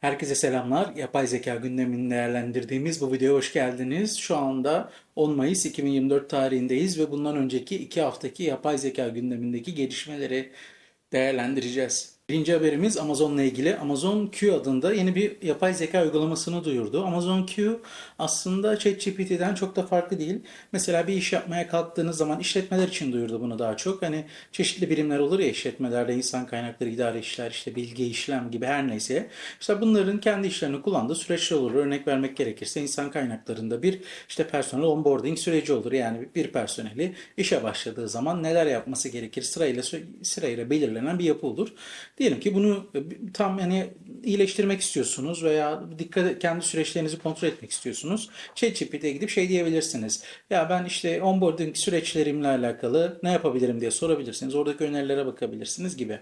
Herkese selamlar. Yapay zeka gündemini değerlendirdiğimiz bu videoya hoş geldiniz. Şu anda 10 Mayıs 2024 tarihindeyiz ve bundan önceki 2 haftaki yapay zeka gündemindeki gelişmeleri değerlendireceğiz. Birinci haberimiz Amazon'la ilgili. Amazon Q adında yeni bir yapay zeka uygulamasını duyurdu. Amazon Q aslında ChatGPT'den çok da farklı değil. Mesela bir iş yapmaya kalktığınız zaman işletmeler için duyurdu bunu daha çok. Hani çeşitli birimler olur ya işletmelerde insan kaynakları, idare işler, işte bilgi işlem gibi her neyse. İşte bunların kendi işlerini kullandığı süreçler olur. Örnek vermek gerekirse insan kaynaklarında bir işte personel onboarding süreci olur. Yani bir personeli işe başladığı zaman neler yapması gerekir sırayla sırayla belirlenen bir yapı olur. Diyelim ki bunu tam yani iyileştirmek istiyorsunuz veya dikkat kendi süreçlerinizi kontrol etmek istiyorsunuz. ChatGPT'ye gidip şey diyebilirsiniz. Ya ben işte onboarding süreçlerimle alakalı ne yapabilirim diye sorabilirsiniz. Oradaki önerilere bakabilirsiniz gibi.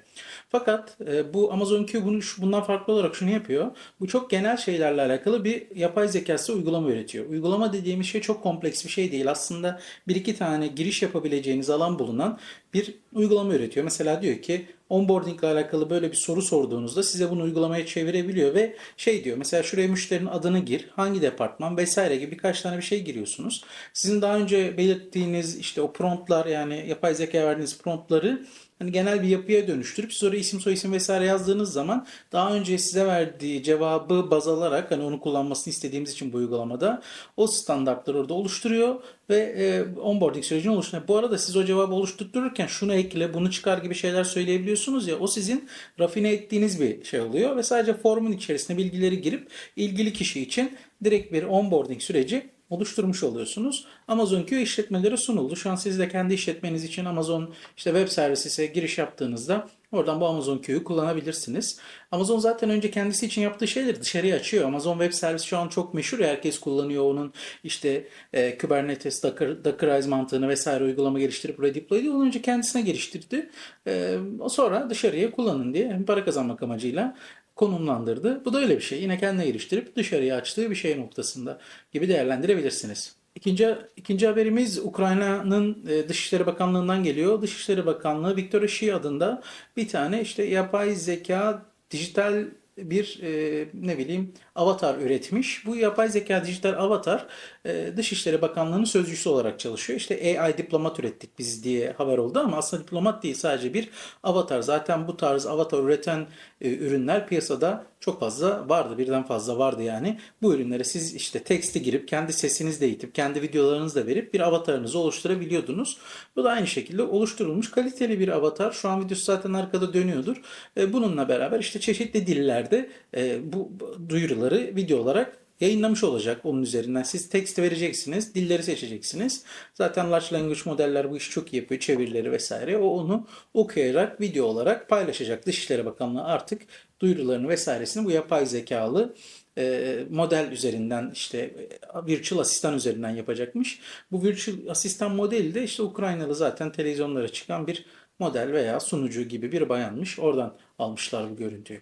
Fakat e, bu Amazon Q bunu bundan farklı olarak şunu yapıyor. Bu çok genel şeylerle alakalı bir yapay zekası uygulama üretiyor. Uygulama dediğimiz şey çok kompleks bir şey değil. Aslında bir iki tane giriş yapabileceğiniz alan bulunan bir uygulama üretiyor. Mesela diyor ki onboarding ile alakalı böyle bir soru sorduğunuzda size bunu uygulamaya çevirebiliyor ve şey diyor mesela şuraya müşterinin adını gir, hangi departman vesaire gibi birkaç tane bir şey giriyorsunuz. Sizin daha önce belirttiğiniz işte o promptlar yani yapay zeka verdiğiniz promptları hani genel bir yapıya dönüştürüp siz oraya isim soyisim vesaire yazdığınız zaman daha önce size verdiği cevabı baz alarak hani onu kullanmasını istediğimiz için bu uygulamada o standartları orada oluşturuyor ve e, onboarding sürecini oluşturuyor. Bu arada siz o cevabı oluştururken şunu ekle, bunu çıkar gibi şeyler söyleyebiliyorsunuz ya o sizin rafine ettiğiniz bir şey oluyor ve sadece formun içerisine bilgileri girip ilgili kişi için direkt bir onboarding süreci oluşturmuş oluyorsunuz. Amazon Q işletmelere sunuldu. Şu an siz de kendi işletmeniz için Amazon işte web servise giriş yaptığınızda oradan bu Amazon Q'yu kullanabilirsiniz. Amazon zaten önce kendisi için yaptığı şeyleri dışarıya açıyor. Amazon Web Service şu an çok meşhur. Herkes kullanıyor onun işte e, Kubernetes, Docker, Dockerize mantığını vesaire uygulama geliştirip buraya deploy ediyor. Ondan önce kendisine geliştirdi. E, sonra dışarıya kullanın diye para kazanmak amacıyla konumlandırdı. Bu da öyle bir şey. Yine kendine geliştirip dışarıya açtığı bir şey noktasında gibi değerlendirebilirsiniz. İkinci, ikinci haberimiz Ukrayna'nın e, Dışişleri Bakanlığı'ndan geliyor. Dışişleri Bakanlığı Victor Shi adında bir tane işte yapay zeka dijital bir e, ne bileyim avatar üretmiş. Bu yapay zeka dijital avatar e, Dışişleri Bakanlığı'nın sözcüsü olarak çalışıyor. İşte AI diplomat ürettik biz diye haber oldu ama aslında diplomat değil sadece bir avatar. Zaten bu tarz avatar üreten e, ürünler piyasada çok fazla vardı. Birden fazla vardı yani. Bu ürünlere siz işte teksti girip kendi sesinizle eğitip kendi videolarınızı da verip bir avatarınızı oluşturabiliyordunuz. Bu da aynı şekilde oluşturulmuş kaliteli bir avatar. Şu an videosu zaten arkada dönüyordur. E, bununla beraber işte çeşitli dillerde e, bu duyuruları video olarak yayınlamış olacak onun üzerinden. Siz tekst vereceksiniz, dilleri seçeceksiniz. Zaten large language modeller bu işi çok iyi yapıyor, çevirileri vesaire. O onu okuyarak, video olarak paylaşacak. Dışişleri Bakanlığı artık duyurularını vesairesini bu yapay zekalı e, model üzerinden işte virtual asistan üzerinden yapacakmış. Bu virtual asistan modeli de işte Ukraynalı zaten televizyonlara çıkan bir model veya sunucu gibi bir bayanmış. Oradan almışlar bu görüntüyü.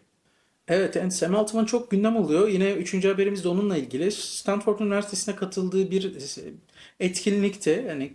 Evet, yani Sam Altman çok gündem oluyor. Yine üçüncü haberimiz de onunla ilgili. Stanford Üniversitesi'ne katıldığı bir etkinlikte yani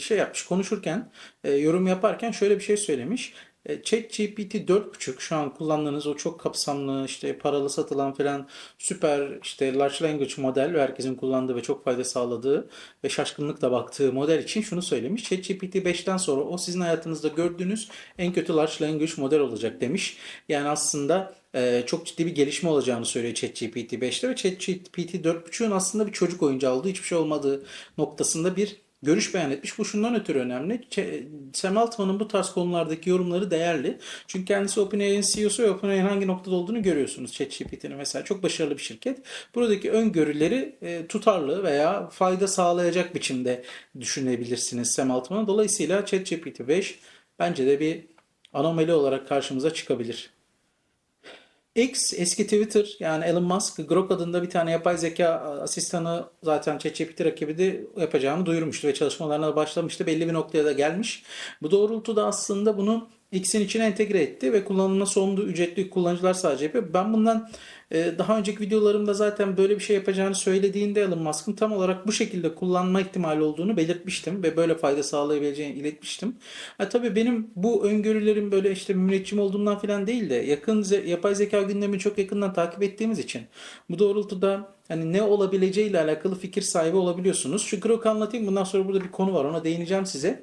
şey yapmış konuşurken, yorum yaparken şöyle bir şey söylemiş. E, ChatGPT 4.5 şu an kullandığınız o çok kapsamlı işte paralı satılan falan süper işte large language model ve herkesin kullandığı ve çok fayda sağladığı ve şaşkınlıkla baktığı model için şunu söylemiş. ChatGPT 5'ten sonra o sizin hayatınızda gördüğünüz en kötü large language model olacak demiş. Yani aslında e, çok ciddi bir gelişme olacağını söylüyor ChatGPT 5'te ve ChatGPT 4.5'ün aslında bir çocuk oyuncağı olduğu hiçbir şey olmadığı noktasında bir görüş beyan etmiş. Bu şundan ötürü önemli. Sam Altman'ın bu tarz konulardaki yorumları değerli. Çünkü kendisi OpenAI'nin CEO'su ve OpenAI'nin hangi noktada olduğunu görüyorsunuz. ChatGPT'nin mesela çok başarılı bir şirket. Buradaki öngörüleri e, tutarlı veya fayda sağlayacak biçimde düşünebilirsiniz Sam Altman'a. Dolayısıyla ChatGPT 5 bence de bir anomali olarak karşımıza çıkabilir. X eski Twitter yani Elon Musk Grok adında bir tane yapay zeka asistanı zaten ChatGPT rakibi de yapacağını duyurmuştu ve çalışmalarına da başlamıştı. Belli bir noktaya da gelmiş. Bu doğrultuda aslında bunu X'in içine entegre etti ve kullanılma sonunda ücretli kullanıcılar sadece yapıyor. Ben bundan daha önceki videolarımda zaten böyle bir şey yapacağını söylediğinde Elon Musk'ın tam olarak bu şekilde kullanma ihtimali olduğunu belirtmiştim ve böyle fayda sağlayabileceğini iletmiştim. Ha, tabii benim bu öngörülerim böyle işte müneccim olduğumdan falan değil de yakın ze- yapay zeka gündemini çok yakından takip ettiğimiz için bu doğrultuda hani ne olabileceği ile alakalı fikir sahibi olabiliyorsunuz. Şu Grok anlatayım. Bundan sonra burada bir konu var. Ona değineceğim size.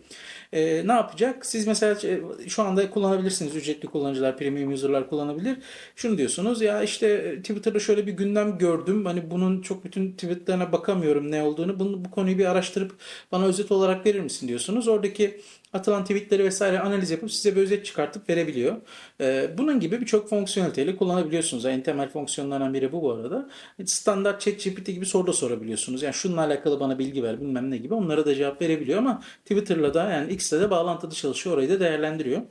Ee, ne yapacak? Siz mesela e, şu anda kullanabilirsiniz. Ücretli kullanıcılar, premium user'lar kullanabilir. Şunu diyorsunuz ya işte e, Twitter'da şöyle bir gündem gördüm. Hani bunun çok bütün tweetlerine bakamıyorum ne olduğunu. Bunu, bu konuyu bir araştırıp bana özet olarak verir misin diyorsunuz. Oradaki atılan tweetleri vesaire analiz yapıp size bir özet çıkartıp verebiliyor. Ee, bunun gibi birçok fonksiyoneliteyle kullanabiliyorsunuz. En temel fonksiyonlardan biri bu bu arada. Standart ChatGPT gibi soru da sorabiliyorsunuz. Yani şununla alakalı bana bilgi ver bilmem ne gibi. Onlara da cevap verebiliyor ama Twitter'la da yani X'le de bağlantılı çalışıyor. Orayı da değerlendiriyor.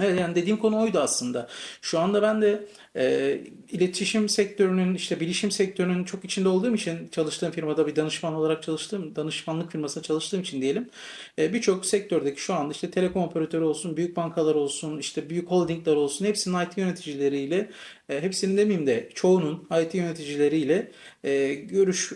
Evet yani dediğim konu oydu aslında. Şu anda ben de e, iletişim sektörünün işte bilişim sektörünün çok içinde olduğum için çalıştığım firmada bir danışman olarak çalıştığım danışmanlık firmasında çalıştığım için diyelim e, birçok sektördeki şu anda işte telekom operatörü olsun, büyük bankalar olsun, işte büyük holdingler olsun hepsinin IT yöneticileriyle e, hepsinin demeyeyim de çoğunun IT yöneticileriyle e, görüş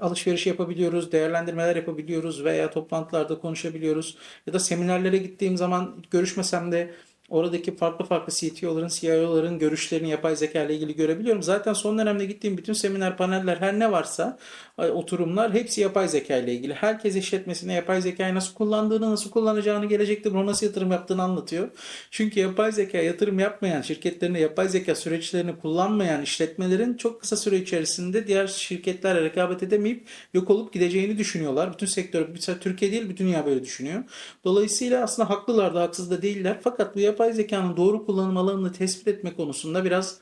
alışveriş yapabiliyoruz, değerlendirmeler yapabiliyoruz veya toplantılarda konuşabiliyoruz. Ya da seminerlere gittiğim zaman görüşmesem de oradaki farklı farklı CTO'ların, CIO'ların görüşlerini yapay zeka ile ilgili görebiliyorum. Zaten son dönemde gittiğim bütün seminer, paneller her ne varsa oturumlar hepsi yapay zeka ile ilgili. Herkes işletmesine yapay zekayı nasıl kullandığını, nasıl kullanacağını, gelecekte buna nasıl yatırım yaptığını anlatıyor. Çünkü yapay zeka yatırım yapmayan, şirketlerine yapay zeka süreçlerini kullanmayan işletmelerin çok kısa süre içerisinde diğer şirketlerle rekabet edemeyip yok olup gideceğini düşünüyorlar. Bütün sektör, mesela Türkiye değil bütün dünya böyle düşünüyor. Dolayısıyla aslında haklılar da haksız da değiller. Fakat bu yapay zekanın doğru kullanım alanını tespit etme konusunda biraz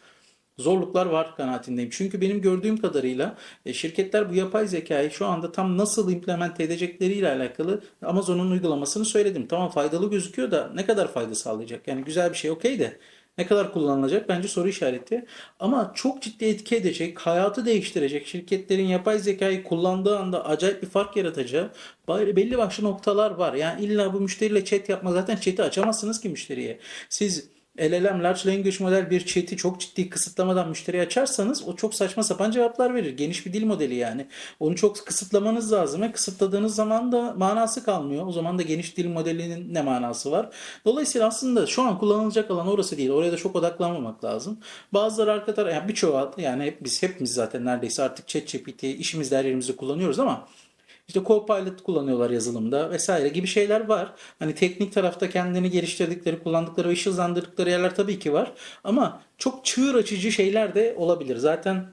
zorluklar var kanaatindeyim. Çünkü benim gördüğüm kadarıyla e, şirketler bu yapay zekayı şu anda tam nasıl implement edecekleriyle alakalı Amazon'un uygulamasını söyledim. Tamam faydalı gözüküyor da ne kadar fayda sağlayacak? Yani güzel bir şey okey de ne kadar kullanılacak? Bence soru işareti. Ama çok ciddi etki edecek, hayatı değiştirecek, şirketlerin yapay zekayı kullandığı anda acayip bir fark yaratacağı belli başlı noktalar var. Yani illa bu müşteriyle chat yapma zaten chat'i açamazsınız ki müşteriye. Siz LLM Large Language Model bir chat'i çok ciddi kısıtlamadan müşteriye açarsanız o çok saçma sapan cevaplar verir. Geniş bir dil modeli yani. Onu çok kısıtlamanız lazım ve kısıtladığınız zaman da manası kalmıyor. O zaman da geniş dil modelinin ne manası var? Dolayısıyla aslında şu an kullanılacak alan orası değil. Oraya da çok odaklanmamak lazım. Bazıları arka taraf yani birçoğu yani hep, biz hepimiz zaten neredeyse artık ChatGPT işimizde her yerimizde kullanıyoruz ama işte Copilot kullanıyorlar yazılımda vesaire gibi şeyler var. Hani teknik tarafta kendini geliştirdikleri, kullandıkları ve iş hızlandırdıkları yerler tabii ki var. Ama çok çığır açıcı şeyler de olabilir. Zaten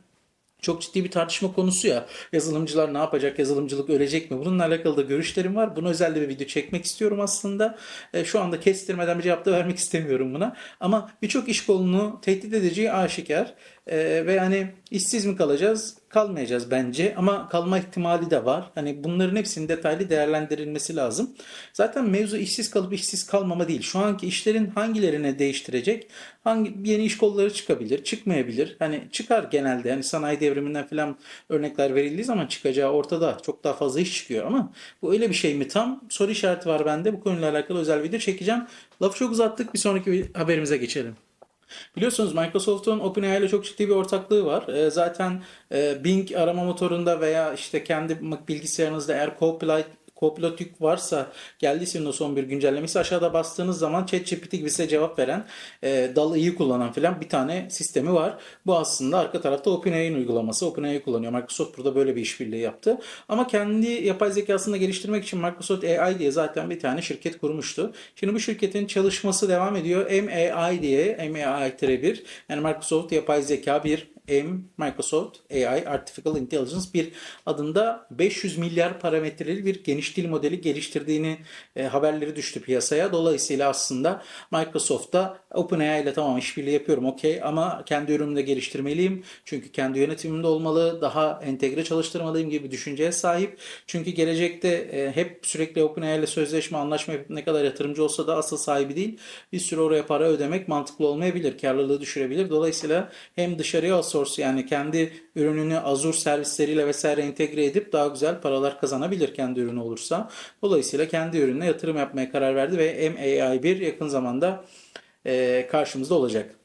çok ciddi bir tartışma konusu ya. Yazılımcılar ne yapacak? Yazılımcılık ölecek mi? Bununla alakalı da görüşlerim var. Bunu özel bir video çekmek istiyorum aslında. E, şu anda kestirmeden bir cevap da vermek istemiyorum buna. Ama birçok iş kolunu tehdit edeceği aşikar. E, ve yani işsiz mi kalacağız? Kalmayacağız bence ama kalma ihtimali de var. Hani bunların hepsinin detaylı değerlendirilmesi lazım. Zaten mevzu işsiz kalıp işsiz kalmama değil. Şu anki işlerin hangilerine değiştirecek? Hangi yeni iş kolları çıkabilir, çıkmayabilir. Hani çıkar genelde. Hani sanayi devriminden falan örnekler verildiği zaman çıkacağı ortada. Çok daha fazla iş çıkıyor ama bu öyle bir şey mi tam? Soru işareti var bende. Bu konuyla alakalı özel video çekeceğim. Lafı çok uzattık. Bir sonraki haberimize geçelim. Biliyorsunuz Microsoft'un OpenAI ile çok ciddi bir ortaklığı var. E, zaten e, Bing arama motorunda veya işte kendi bilgisayarınızda eğer Copilot Copilot yük varsa geldiyse Windows 11 güncellemesi aşağıda bastığınız zaman ChatGPT gibi size cevap veren e, dalı iyi kullanan filan bir tane sistemi var. Bu aslında arka tarafta OpenAI'nin uygulaması. OpenAI kullanıyor. Microsoft burada böyle bir işbirliği yaptı. Ama kendi yapay zekasını geliştirmek için Microsoft AI diye zaten bir tane şirket kurmuştu. Şimdi bu şirketin çalışması devam ediyor. MAI diye MAI-1 yani Microsoft Yapay Zeka bir M Microsoft AI Artificial Intelligence bir adında 500 milyar parametreli bir geniş dil modeli geliştirdiğini e, haberleri düştü piyasaya. Dolayısıyla aslında Microsoft'ta OpenAI ile tamam işbirliği yapıyorum okey ama kendi ürünümü de geliştirmeliyim. Çünkü kendi yönetimimde olmalı, daha entegre çalıştırmalıyım gibi bir düşünceye sahip. Çünkü gelecekte e, hep sürekli OpenAI ile sözleşme, anlaşma ne kadar yatırımcı olsa da asıl sahibi değil. Bir süre oraya para ödemek mantıklı olmayabilir. Karlılığı düşürebilir. Dolayısıyla hem dışarıya olsa source yani kendi ürününü Azure servisleriyle vesaire entegre edip daha güzel paralar kazanabilir kendi ürünü olursa. Dolayısıyla kendi ürününe yatırım yapmaya karar verdi ve MAI1 yakın zamanda karşımızda olacak.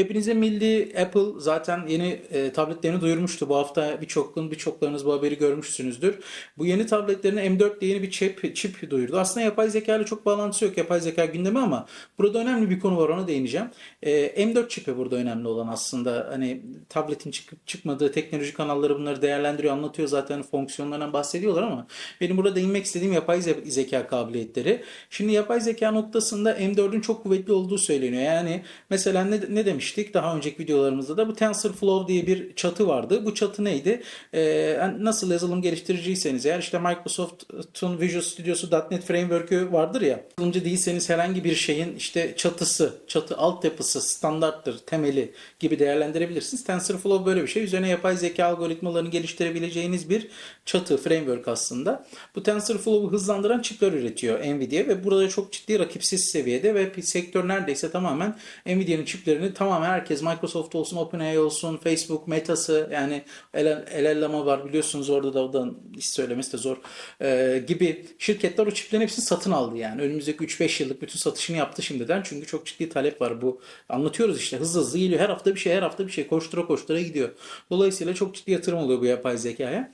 Hepinizin bildiği Apple zaten yeni e, tabletlerini duyurmuştu. Bu hafta birçokluğun birçoklarınız bu haberi görmüşsünüzdür. Bu yeni tabletlerine M4 diye yeni bir çip, çip duyurdu. Aslında yapay zeka ile çok bağlantısı yok yapay zeka gündemi ama burada önemli bir konu var ona değineceğim. E, M4 çipi burada önemli olan aslında. Hani tabletin çıkıp çıkmadığı teknoloji kanalları bunları değerlendiriyor, anlatıyor zaten fonksiyonlarından bahsediyorlar ama benim burada değinmek istediğim yapay ze- zeka kabiliyetleri. Şimdi yapay zeka noktasında M4'ün çok kuvvetli olduğu söyleniyor. Yani mesela ne, ne demiştik daha önceki videolarımızda da bu TensorFlow diye bir çatı vardı. Bu çatı neydi? Ee, nasıl yazılım geliştiriciyseniz eğer işte Microsoft'un Visual Studio'su .NET Framework'ü vardır ya. Yazılımcı değilseniz herhangi bir şeyin işte çatısı, çatı altyapısı, standarttır, temeli gibi değerlendirebilirsiniz. TensorFlow böyle bir şey. Üzerine yapay zeka algoritmalarını geliştirebileceğiniz bir çatı, framework aslında. Bu TensorFlow'u hızlandıran çipler üretiyor Nvidia ve burada çok ciddi rakipsiz seviyede ve sektör neredeyse tamamen Nvidia'nın çiplerini tamamen herkes Microsoft olsun, OpenAI olsun, Facebook, Meta'sı yani el Lama var biliyorsunuz orada da da hiç söylemesi de zor ee, gibi şirketler o çiplerin hepsini satın aldı yani. Önümüzdeki 3-5 yıllık bütün satışını yaptı şimdiden çünkü çok ciddi talep var bu. Anlatıyoruz işte hızlı hızlı geliyor. Her hafta bir şey, her hafta bir şey koştura koştura gidiyor. Dolayısıyla çok ciddi yatırım oluyor bu yapay zekaya.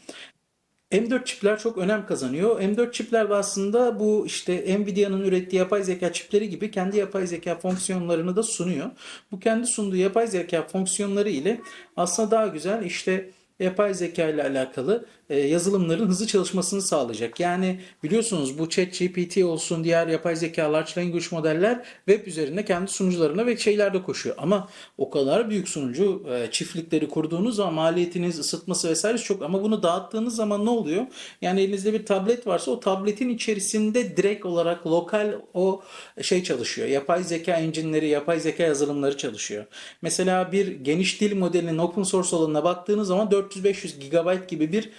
M4 çipler çok önem kazanıyor. M4 çipler aslında bu işte Nvidia'nın ürettiği yapay zeka çipleri gibi kendi yapay zeka fonksiyonlarını da sunuyor. Bu kendi sunduğu yapay zeka fonksiyonları ile aslında daha güzel işte yapay zeka ile alakalı yazılımların hızlı çalışmasını sağlayacak. Yani biliyorsunuz bu ChatGPT olsun diğer yapay zeka large language modeller web üzerinde kendi sunucularına ve şeylerde koşuyor. Ama o kadar büyük sunucu e, çiftlikleri kurduğunuz zaman maliyetiniz, ısıtması vesaire çok ama bunu dağıttığınız zaman ne oluyor? Yani elinizde bir tablet varsa o tabletin içerisinde direkt olarak lokal o şey çalışıyor. Yapay zeka engine'leri, yapay zeka yazılımları çalışıyor. Mesela bir geniş dil modelinin open source olanına baktığınız zaman 400-500 GB gibi bir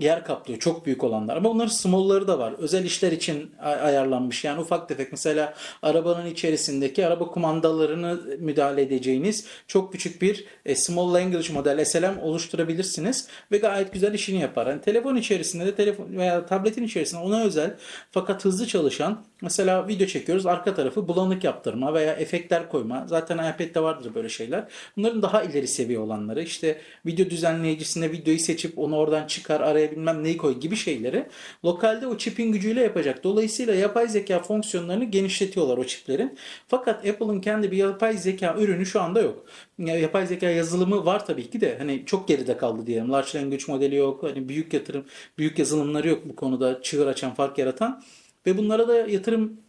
yer kaplıyor. Çok büyük olanlar. Ama bunların small'ları da var. Özel işler için ayarlanmış. Yani ufak tefek mesela arabanın içerisindeki araba kumandalarını müdahale edeceğiniz çok küçük bir e, small language model SLM oluşturabilirsiniz ve gayet güzel işini yapar. Yani telefon içerisinde de telefon veya tabletin içerisinde ona özel fakat hızlı çalışan mesela video çekiyoruz arka tarafı bulanık yaptırma veya efektler koyma. Zaten iPad'de vardır böyle şeyler. Bunların daha ileri seviye olanları işte video düzenleyicisinde videoyu seçip onu oradan çıkar araya bilmem neyi koy gibi şeyleri lokalde o çipin gücüyle yapacak. Dolayısıyla yapay zeka fonksiyonlarını genişletiyorlar o çiplerin. Fakat Apple'ın kendi bir yapay zeka ürünü şu anda yok. Yapay zeka yazılımı var tabii ki de hani çok geride kaldı diyelim. Large language modeli yok. Hani büyük yatırım, büyük yazılımları yok bu konuda çığır açan, fark yaratan ve bunlara da yatırım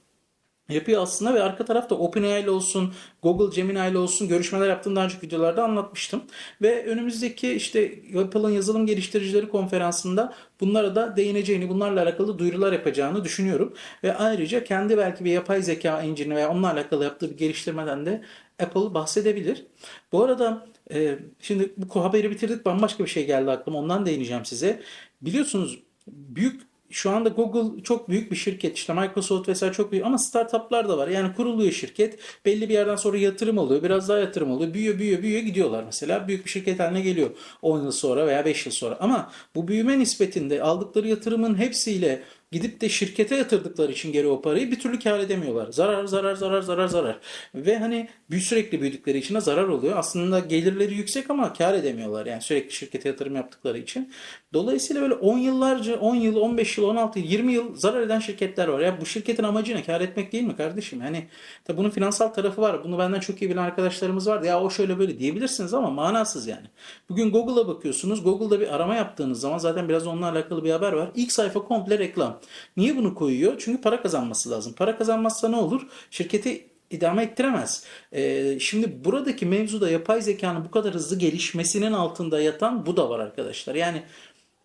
yapıyor aslında ve arka tarafta OpenAI ile olsun, Google Gemini ile olsun görüşmeler yaptığım daha önceki videolarda anlatmıştım. Ve önümüzdeki işte Apple'ın yazılım geliştiricileri konferansında bunlara da değineceğini, bunlarla alakalı duyurular yapacağını düşünüyorum. Ve ayrıca kendi belki bir yapay zeka engine veya onunla alakalı yaptığı bir geliştirmeden de Apple bahsedebilir. Bu arada e, şimdi bu haberi bitirdik bambaşka bir şey geldi aklıma ondan değineceğim size. Biliyorsunuz büyük şu anda Google çok büyük bir şirket işte Microsoft vesaire çok büyük ama startuplar da var. Yani kuruluyor şirket belli bir yerden sonra yatırım alıyor biraz daha yatırım alıyor büyüyor büyüyor büyüyor gidiyorlar mesela büyük bir şirket haline geliyor 10 yıl sonra veya 5 yıl sonra ama bu büyüme nispetinde aldıkları yatırımın hepsiyle gidip de şirkete yatırdıkları için geri o parayı bir türlü kar edemiyorlar. Zarar zarar zarar zarar zarar. Ve hani bir sürekli büyüdükleri için de zarar oluyor. Aslında gelirleri yüksek ama kar edemiyorlar. Yani sürekli şirkete yatırım yaptıkları için. Dolayısıyla böyle 10 yıllarca 10 yıl, 15 yıl, 16 yıl, 20 yıl zarar eden şirketler var. Ya bu şirketin amacı ne? Kar etmek değil mi kardeşim? Hani tabi bunun finansal tarafı var. Bunu benden çok iyi bilen arkadaşlarımız var. Ya o şöyle böyle diyebilirsiniz ama manasız yani. Bugün Google'a bakıyorsunuz. Google'da bir arama yaptığınız zaman zaten biraz onunla alakalı bir haber var. İlk sayfa komple reklam. Niye bunu koyuyor? Çünkü para kazanması lazım. Para kazanmazsa ne olur? Şirketi idame ettiremez. Ee, şimdi buradaki mevzuda yapay zekanın bu kadar hızlı gelişmesinin altında yatan bu da var arkadaşlar. Yani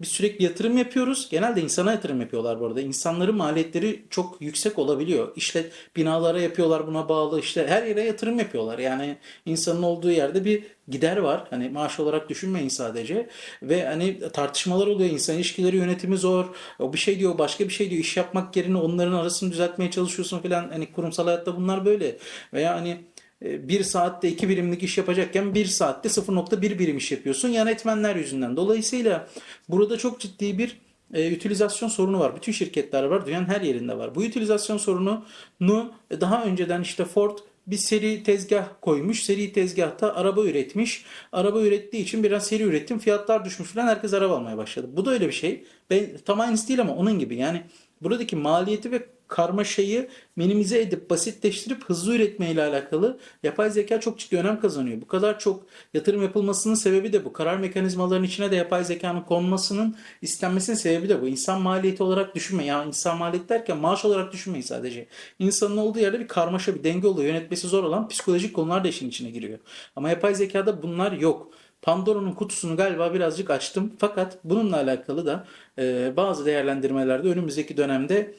biz sürekli yatırım yapıyoruz. Genelde insana yatırım yapıyorlar bu arada. İnsanların maliyetleri çok yüksek olabiliyor. İşte binalara yapıyorlar buna bağlı. işte her yere yatırım yapıyorlar. Yani insanın olduğu yerde bir gider var. Hani maaş olarak düşünmeyin sadece. Ve hani tartışmalar oluyor. İnsan ilişkileri yönetimi zor. O bir şey diyor, başka bir şey diyor. İş yapmak yerine onların arasını düzeltmeye çalışıyorsun falan. Hani kurumsal hayatta bunlar böyle. Veya hani 1 saatte 2 birimlik iş yapacakken 1 saatte 0.1 birim iş yapıyorsun yan etmenler yüzünden. Dolayısıyla burada çok ciddi bir e, utilizasyon sorunu var. Bütün şirketler var. Dünyanın her yerinde var. Bu utilizasyon sorununu daha önceden işte Ford bir seri tezgah koymuş. Seri tezgahta araba üretmiş. Araba ürettiği için biraz seri ürettim. Fiyatlar düşmüş falan. Herkes araba almaya başladı. Bu da öyle bir şey. Ben, tam aynısı değil ama onun gibi. Yani buradaki maliyeti ve karmaşayı minimize edip basitleştirip hızlı üretme ile alakalı yapay zeka çok ciddi önem kazanıyor. Bu kadar çok yatırım yapılmasının sebebi de bu. Karar mekanizmalarının içine de yapay zekanın konmasının istenmesinin sebebi de bu. İnsan maliyeti olarak düşünme. Ya insan maliyeti derken maaş olarak düşünmeyin sadece. İnsanın olduğu yerde bir karmaşa, bir denge oluyor. Yönetmesi zor olan psikolojik konular da işin içine giriyor. Ama yapay zekada bunlar yok. Pandora'nın kutusunu galiba birazcık açtım. Fakat bununla alakalı da e, bazı değerlendirmelerde önümüzdeki dönemde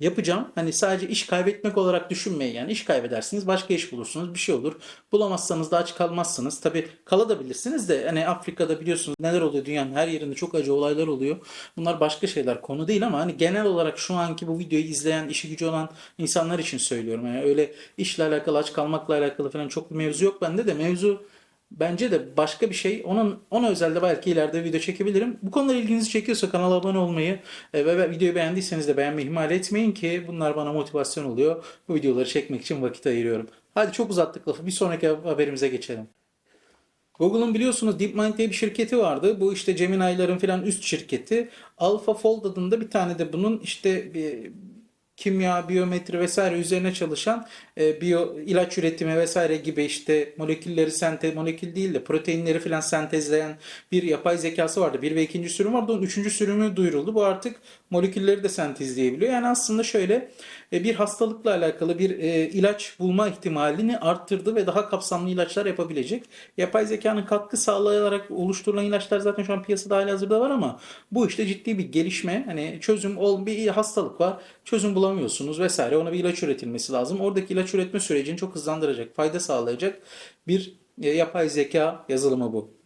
yapacağım. Hani sadece iş kaybetmek olarak düşünmeyin yani. iş kaybedersiniz, başka iş bulursunuz, bir şey olur. Bulamazsanız da aç kalmazsınız. Tabii kalabilirsiniz de hani Afrika'da biliyorsunuz neler oluyor dünyanın her yerinde çok acı olaylar oluyor. Bunlar başka şeyler konu değil ama hani genel olarak şu anki bu videoyu izleyen, işi gücü olan insanlar için söylüyorum. Yani öyle işle alakalı, aç kalmakla alakalı falan çok bir mevzu yok bende de. Mevzu Bence de başka bir şey. Onun ona özel de belki ileride video çekebilirim. Bu konular ilginizi çekiyorsa kanala abone olmayı e, ve videoyu beğendiyseniz de beğenmeyi ihmal etmeyin ki bunlar bana motivasyon oluyor. Bu videoları çekmek için vakit ayırıyorum. Hadi çok uzattık lafı. Bir sonraki haberimize geçelim. Google'un biliyorsunuz DeepMind diye bir şirketi vardı. Bu işte Gemini'ların falan üst şirketi. AlphaFold adında bir tane de bunun işte bir kimya, biyometri vesaire üzerine çalışan e, biyo ilaç üretimi vesaire gibi işte molekülleri sentez molekül değil de proteinleri falan sentezleyen bir yapay zekası vardı. Bir ve ikinci sürüm vardı. Onun üçüncü sürümü duyuruldu. Bu artık molekülleri de sentezleyebiliyor. Yani aslında şöyle e, bir hastalıkla alakalı bir e, ilaç bulma ihtimalini arttırdı ve daha kapsamlı ilaçlar yapabilecek. Yapay zekanın katkı sağlayarak oluşturulan ilaçlar zaten şu an piyasada hali hazırda var ama bu işte ciddi bir gelişme. Hani çözüm ol bir hastalık var. Çözüm bulamıyorsunuz vesaire. Ona bir ilaç üretilmesi lazım. Oradaki ilaç üretme sürecini çok hızlandıracak, fayda sağlayacak bir e, yapay zeka yazılımı bu.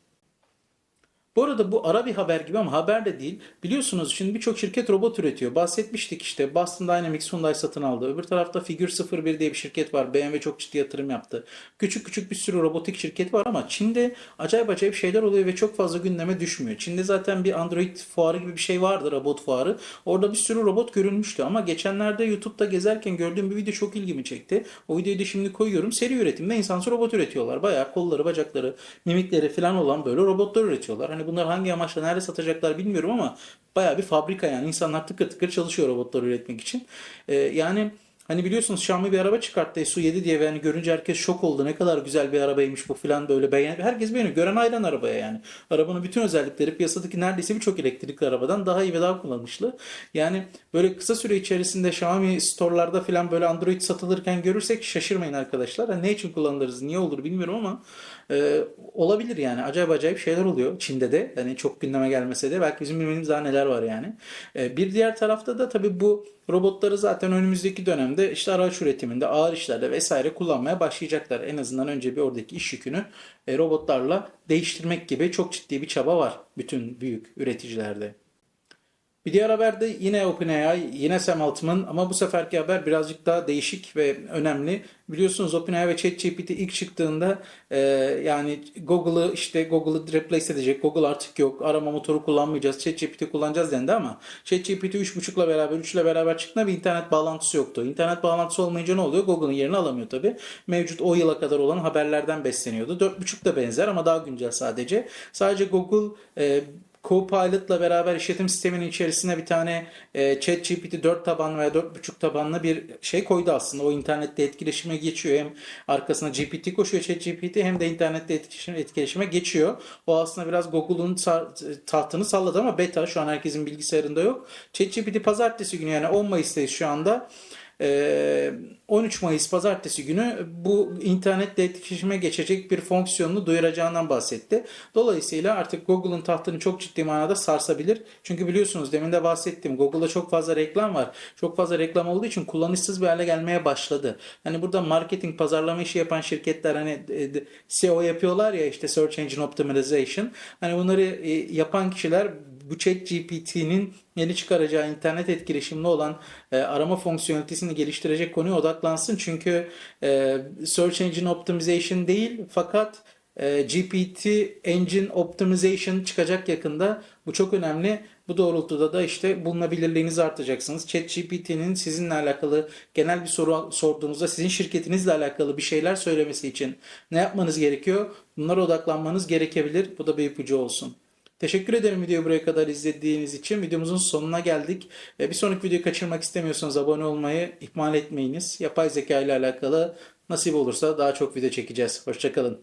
Bu arada bu ara bir haber gibi ama haber de değil. Biliyorsunuz şimdi birçok şirket robot üretiyor. Bahsetmiştik işte Boston Dynamics Hyundai satın aldı. Öbür tarafta Figure 01 diye bir şirket var. BMW çok ciddi yatırım yaptı. Küçük küçük bir sürü robotik şirket var ama Çin'de acayip acayip şeyler oluyor ve çok fazla gündeme düşmüyor. Çin'de zaten bir Android fuarı gibi bir şey vardı, robot fuarı. Orada bir sürü robot görülmüştü ama geçenlerde YouTube'da gezerken gördüğüm bir video çok ilgimi çekti. O videoyu da şimdi koyuyorum. Seri üretimde insansız robot üretiyorlar. Bayağı kolları, bacakları, mimikleri falan olan böyle robotlar üretiyorlar. Hani bunlar hangi amaçla nerede satacaklar bilmiyorum ama bayağı bir fabrika yani. insanlar tıkır tıkır çalışıyor robotları üretmek için. Ee, yani Hani biliyorsunuz Xiaomi bir araba çıkarttı SU7 diye ve hani görünce herkes şok oldu. Ne kadar güzel bir arabaymış bu falan böyle beğen. Herkes beğeniyor. Gören hayran arabaya yani. Arabanın bütün özellikleri piyasadaki neredeyse birçok elektrikli arabadan daha iyi ve daha kullanışlı. Yani böyle kısa süre içerisinde Xiaomi store'larda falan böyle Android satılırken görürsek şaşırmayın arkadaşlar. Hani ne için kullanılırız, niye olur bilmiyorum ama e, olabilir yani. Acayip acayip şeyler oluyor Çin'de de. Hani çok gündeme gelmese de belki bizim bilmediğimiz daha neler var yani. E, bir diğer tarafta da tabii bu robotları zaten önümüzdeki dönemde işte araç üretiminde, ağır işlerde vesaire kullanmaya başlayacaklar. En azından önce bir oradaki iş yükünü e, robotlarla değiştirmek gibi çok ciddi bir çaba var bütün büyük üreticilerde. Bir diğer haber de yine OpenAI, yine Sam Altman ama bu seferki haber birazcık daha değişik ve önemli. Biliyorsunuz OpenAI ve ChatGPT ilk çıktığında e, yani Google'ı işte Google'ı replace edecek, Google artık yok, arama motoru kullanmayacağız, ChatGPT kullanacağız dendi ama ChatGPT 3.5'la beraber, 3 ile beraber çıktığında bir internet bağlantısı yoktu. İnternet bağlantısı olmayınca ne oluyor? Google'ın yerini alamıyor tabi. Mevcut o yıla kadar olan haberlerden besleniyordu. 4.5 da benzer ama daha güncel sadece. Sadece Google e, Copilot'la beraber işletim sisteminin içerisine bir tane e, ChatGPT 4 tabanlı veya 4.5 tabanlı bir şey koydu aslında. O internette etkileşime geçiyor. Hem arkasına GPT koşuyor ChatGPT hem de internette etkileşime, etkileşime geçiyor. O aslında biraz Google'un tahtını salladı ama beta şu an herkesin bilgisayarında yok. ChatGPT pazartesi günü yani 10 Mayıs'tayız şu anda. 13 Mayıs pazartesi günü bu internetle etkileşime geçecek bir fonksiyonunu duyuracağından bahsetti. Dolayısıyla artık Google'ın tahtını çok ciddi manada sarsabilir. Çünkü biliyorsunuz demin de bahsettim Google'da çok fazla reklam var. Çok fazla reklam olduğu için kullanışsız bir hale gelmeye başladı. Hani burada marketing, pazarlama işi yapan şirketler hani SEO yapıyorlar ya işte Search Engine Optimization. Hani bunları yapan kişiler bu ChatGPT'nin yeni çıkaracağı internet etkileşimli olan e, arama fonksiyonelitesini geliştirecek konuya odaklansın. Çünkü e, Search Engine Optimization değil fakat e, GPT Engine Optimization çıkacak yakında. Bu çok önemli. Bu doğrultuda da işte bulunabilirliğinizi artacaksınız. ChatGPT'nin sizinle alakalı genel bir soru sorduğunuzda sizin şirketinizle alakalı bir şeyler söylemesi için ne yapmanız gerekiyor? Bunlara odaklanmanız gerekebilir. Bu da bir ipucu olsun. Teşekkür ederim videoyu buraya kadar izlediğiniz için. Videomuzun sonuna geldik. E, Bir sonraki videoyu kaçırmak istemiyorsanız abone olmayı ihmal etmeyiniz. Yapay zeka ile alakalı nasip olursa daha çok video çekeceğiz. Hoşçakalın.